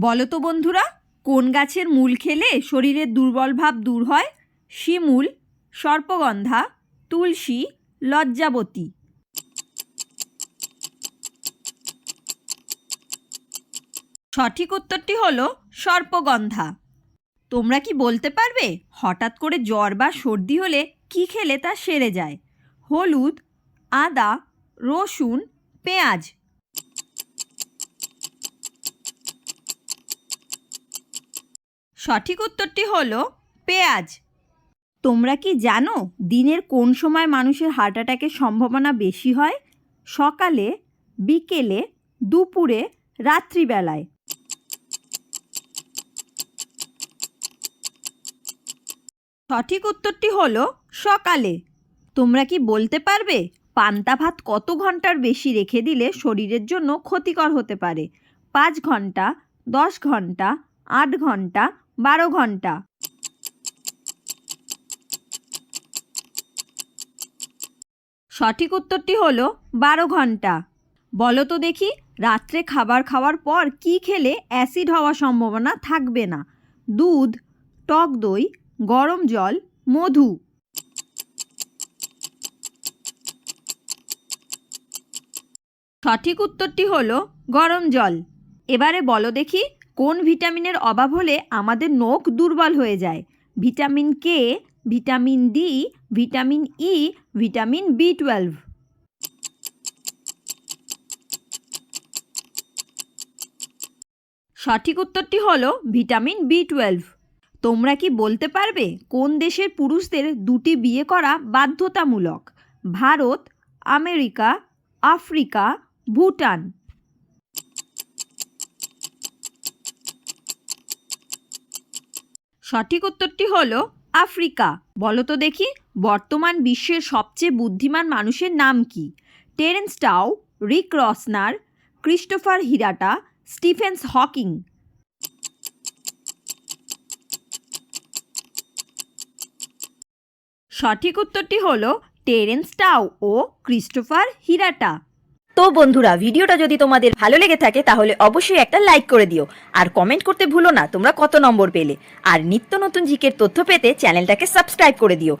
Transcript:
বলো তো বন্ধুরা, কোন গাছের মূল খেলে শরীরের দুর্বল ভাব দূর হয়? শিমুল, সর্পগন্ধা, তুলসী, লজ্জাবতী। সঠিক উত্তরটি হলো সর্পগন্ধা। তোমরা কি বলতে পারবে, হঠাৎ করে জ্বর বা সর্দি হলে কি খেলে তা সেরে যায়? হলুদ, আদা, রসুন, পেঁয়াজ। সঠিক উত্তরটি হলো পেঁয়াজ। তোমরা কি জানো দিনের কোন সময় মানুষের হার্ট অ্যাটাকের সম্ভাবনা বেশি হয়? সকালে, বিকেলে, দুপুরে, রাত্রিবেলায়। সঠিক উত্তরটি হলো সকালে। তোমরা কি বলতে পারবে? পান্তা ভাত কত ঘণ্টার বেশি রেখে দিলে শরীরের জন্য ক্ষতিকর হতে পারে? পাঁচ ঘণ্টা, দশ ঘণ্টা, আট ঘণ্টা বারো ঘণ্টা। সঠিক উত্তরটি হলো বারো ঘণ্টা। বলো তো দেখি, রাত্রে খাবার খাওয়ার পর কি খেলে অ্যাসিড হওয়ার সম্ভাবনা থাকবে না? দুধ, টক দই, গরম জল, মধু। সঠিক উত্তরটি হলো গরম জল। এবারে বলো দেখি কোন ভিটামিনের অভাব হলে আমাদের নখ দুর্বল হয়ে যায়? Vitamin K, vitamin D, vitamin E, vitamin B twelve. সঠিক উত্তরটি হলো ভিটামিন বি টুয়েলভ। তোমরা কি বলতে পারবে কোন দেশের পুরুষদের দুটি বিয়ে করা বাধ্যতামূলক? Bharat, America, Africa, Bhutan. সঠিক উত্তরটি হলো আফ্রিকা। বলো তো দেখি, বর্তমান বিশ্বের সবচেয়ে বুদ্ধিমান মানুষের নাম কি? Terence Tao, Rick Rosner, Christopher Hirata Stephens Hawking. সঠিক উত্তরটি হল টেরেন্স টাও ও ক্রিস্টোফার হিরাটা। তো বন্ধুরা, ভিডিওটা যদি তোমাদের ভালো লেগে থাকে, তাহলে অবশ্যই একটা লাইক করে দিও। আর কমেন্ট করতে ভুলো না, তোমরা কত নম্বর পেলে। আর নিত্য নতুন জিকের তথ্য পেতে চ্যানেলটাকে সাবস্ক্রাইব করে দিও।